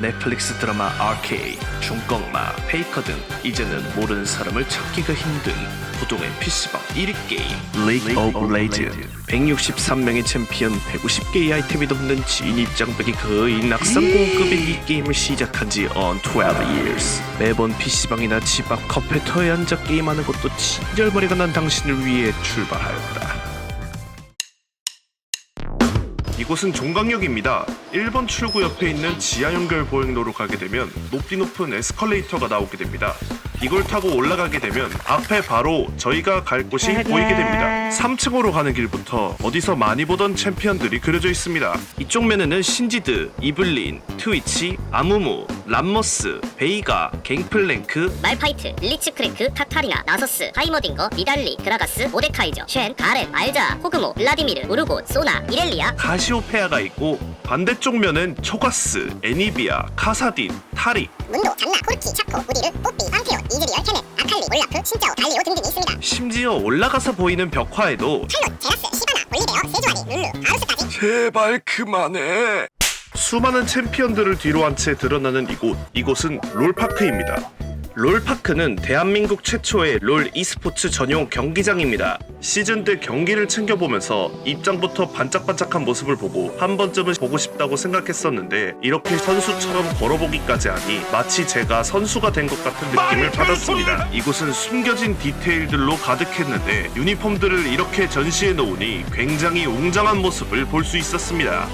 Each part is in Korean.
넷플릭스 드라마 아케이, 중꺾마, 페이커 등 이제는 모르는 사람을 찾기가 힘든 부동의 PC방 1위 게임 리그 오브 레이즌 163명의 챔피언 150개의 아이템이 넘는 진입 장벽이 거의 낙상공급인 이 게임을 시작한 지 on 12 years. 매번 PC방이나 집 앞 컴퓨터에 앉아 게임하는 것도 친절머리가 난 당신을 위해 출발하였다 이곳은 종강역입니다. 1번 출구 옆에 있는 지하 연결 보행로로 가게 되면 높이 높은 에스컬레이터가 나오게 됩니다. 이걸 타고 올라가게 되면 앞에 바로 저희가 갈 곳이 보이게 됩니다. 3층으로 가는 길부터 어디서 많이 보던 챔피언들이 그려져 있습니다. 이쪽 면에는 신지드, 이블린, 트위치, 아무무, 람머스, 베이가, 갱플랭크, 말파이트, 리치크랭크, 타타리나, 나서스, 하이머딩거, 니달리, 그라가스, 모데카이저, 쉔, 가렌, 알자, 호그모, 블라디미르, 우르고, 소나, 이렐리아, 가시오페아가 있고 반대쪽 면엔 초가스, 애니비아, 카사딘, 타릭, 문도, 잔나, 코르키, 차코, 우디르, 뽀삐, 판테온, 이즈리얼, 케넷, 아칼리, 올라프, 신짜오, 달리오 등등이 있습니다. 심지어 올라가서 보이는 벽화에도 찰롯, 제라스, 시바나, 볼리베어, 세주아리, 룰루, 바우스까지 제발 그만해. 수많은 챔피언들을 뒤로 한 채 드러나는 이곳. 이곳은 롤파크입니다. 롤파크는 대한민국 최초의 롤 e스포츠 전용 경기장입니다. 시즌 때 경기를 챙겨보면서 입장부터 반짝반짝한 모습을 보고 한 번쯤은 보고 싶다고 생각했었는데 이렇게 선수처럼 걸어보기까지 하니 마치 제가 선수가 된 것 같은 느낌을 받았습니다. 이곳은 숨겨진 디테일들로 가득했는데 유니폼들을 이렇게 전시해 놓으니 굉장히 웅장한 모습을 볼 수 있었습니다.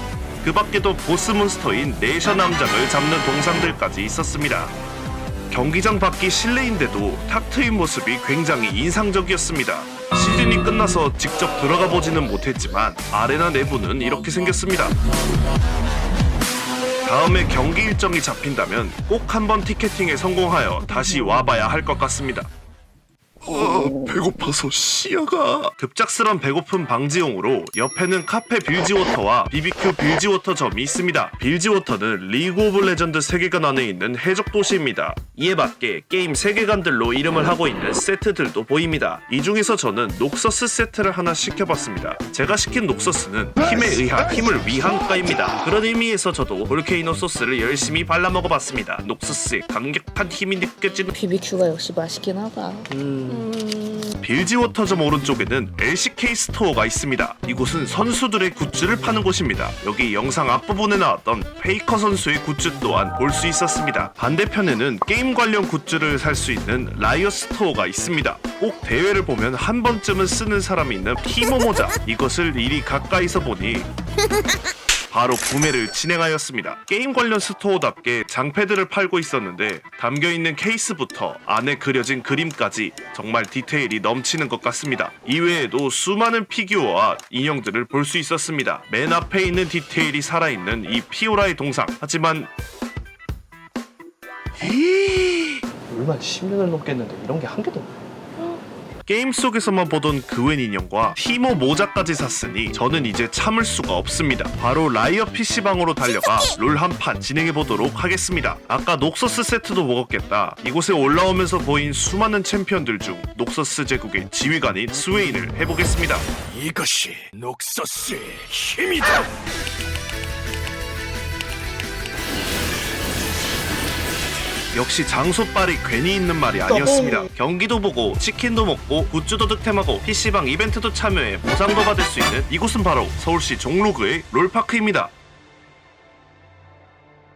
그 밖에도 보스 몬스터인 네셔 남장을 잡는 동상들까지 있었습니다. 경기장 밖이 실내인데도 탁 트인 모습이 굉장히 인상적이었습니다. 시즌이 끝나서 직접 들어가 보지는 못했지만 아레나 내부는 이렇게 생겼습니다. 다음에 경기 일정이 잡힌다면 꼭 한번 티켓팅에 성공하여 다시 와봐야 할 것 같습니다. 어, 배고파서 시야가 급작스런 배고픔 방지용으로 옆에는 카페 빌지워터와 BBQ 빌지워터점이 있습니다. 빌지워터는 리그 오브 레전드 세계관 안에 있는 해적 도시입니다. 이에 맞게 게임 세계관들로 이름을 하고 있는 세트들도 보입니다. 이 중에서 저는 녹서스 세트를 하나 시켜봤습니다. 제가 시킨 녹서스는 힘에 의한 힘을 위한가입니다. 그런 의미에서 저도 볼케이노 소스를 열심히 발라 먹어봤습니다. 녹서스의 강력한 힘이 느껴지는 BBQ가 역시 맛있긴 하다. 빌지워터 점 오른쪽에는 LCK 스토어가 있습니다. 이곳은 선수들의 굿즈를 파는 곳입니다. 여기 영상 앞부분에 나왔던 페이커 선수의 굿즈 또한 볼 수 있었습니다. 반대편에는 게임 관련 굿즈를 살 수 있는 라이어 스토어가 있습니다. 꼭 대회를 보면 한 번쯤은 쓰는 사람이 있는 티모 모자. 이것을 이리 가까이서 보니 바로 구매를 진행하였습니다. 게임 관련 스토어답게 장패들을 팔고 있었는데 담겨 있는 케이스부터 안에 그려진 그림까지 정말 디테일이 넘치는 것 같습니다. 이외에도 수많은 피규어와 인형들을 볼 수 있었습니다. 맨 앞에 있는 디테일이 살아있는 이 피오라의 동상. 하지만 얼마 10년을 넘겠는데 이런 게 한 개도 없네. 게임 속에서만 보던 그웬 인형과 티모 모자까지 샀으니 저는 이제 참을 수가 없습니다. 바로 라이어 PC방으로 달려가 롤 한 판 진행해 보도록 하겠습니다. 아까 녹서스 세트도 먹었겠다. 이곳에 올라오면서 보인 수많은 챔피언들 중 녹서스 제국의 지휘관인 스웨인을 해보겠습니다. 이것이 녹서스의 힘이다. 역시 장소빨이 괜히 있는 말이 아니었습니다. 경기도 보고 치킨도 먹고 굿즈도 득템하고 PC방 이벤트도 참여해 보상도 받을 수 있는 이곳은 바로 서울시 종로구의 롤파크입니다.